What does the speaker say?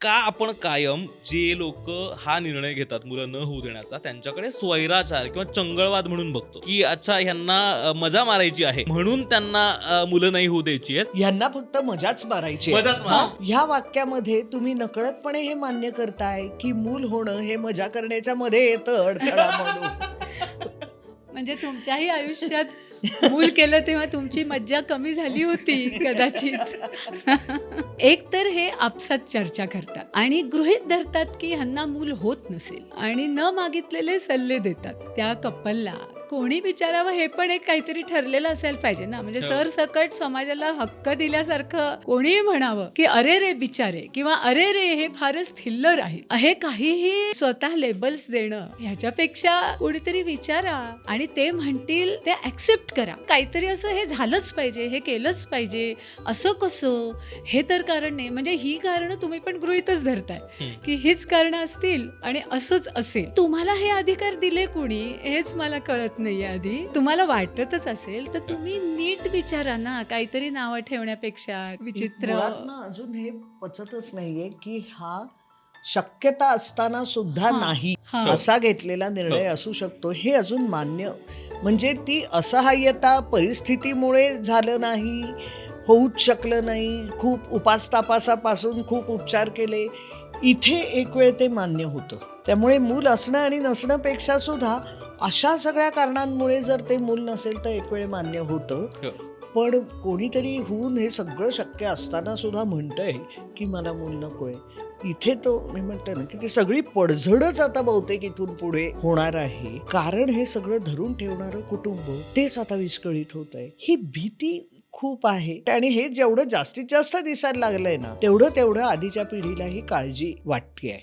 का आपण कायम जे लोक हा निर्णय घेतात मुलं न होऊ देण्याचा त्यांच्याकडे स्वैराचार किंवा चंगळवाद म्हणून बघतो की अच्छा ह्यांना मजा मारायची आहे म्हणून त्यांना मुलं नाही होऊ द्यायची आहेत यांना फक्त मजाच मारायची आहे. मजाच मार. ह्या वाक्यामध्ये तुम्ही नकळतपणे हे मान्य करताय की मूल होणं हे मजा करण्याच्या मध्ये येतं अडथळा म्हणून म्हणजे तुमच्याही आयुष्यात मूल केलं तेव्हा तुमची मज्जा कमी झाली होती कदाचित. एक तर हे आपसात चर्चा करतात आणि गृहित धरतात की ह्यांना मूल होत नसेल आणि न मागितलेले सल्ले देतात. त्या कपलला कोणी विचारावं हे पण एक काहीतरी ठरलेलं असायला पाहिजे ना. म्हणजे हो. सरसकट समाजाला हक्क दिल्यासारखं कोणीही म्हणावं की अरे रे बिचारे किंवा अरे रे हे फारच थिल्लर आहे हे काहीही स्वतः लेबल्स देणं ह्याच्यापेक्षा कोणीतरी विचारा आणि ते म्हणतील ते ऍक्सेप्ट करा. काहीतरी असं हे झालंच पाहिजे हे केलंच पाहिजे. असं कसं? हे तर कारण नाही. म्हणजे ही कारणं तुम्ही पण गृहितच धरताय. की हीच कारणं असतील आणि असंच असेल. तुम्हाला हे अधिकार दिले कोणी? हेच मला कळत नाहीये आधी. तुम्हाला वाटतच असेल तर तुम्ही नीट विचारा ना. काहीतरी नावं ठेवण्यापेक्षा विचित्र. अजून हे पचतच नाहीये की हा शक्यता असताना सुद्धा हा. नाही. हा. असा घेतलेला निर्णय असू शकतो हे अजून मान्य म्हणजे ती असहाय्यता परिस्थितीमुळे झालं नाही होऊच शकलं नाही. खूप उपासतापासापासून खूप उपचार केले. इथे एक वेळ ते मान्य होतं. त्यामुळे मूल असणं आणि नसण्यापेक्षा सुद्धा अशा सगळ्या कारणांमुळे जर ते मूल नसेल तर एक वेळ मान्य होतं. हो. पण कोणीतरी होऊन हे सगळं शक्य असताना सुद्धा म्हणतंय की मला मूल नकोय. इथे तो मी म्हणते ना की ती सगळी पडझडच आता बहुतेक इथून पुढे होणार आहे. कारण हे सगळं धरून ठेवणारं कुटुंब तेच आता विस्कळीत होत आहे. ही भीती खूप आहे. आणि हे जेवढं जास्तीत जास्त दिसायला लागलंय ना तेवढं तेवढं आधीच्या पिढीला ही काळजी वाटते आहे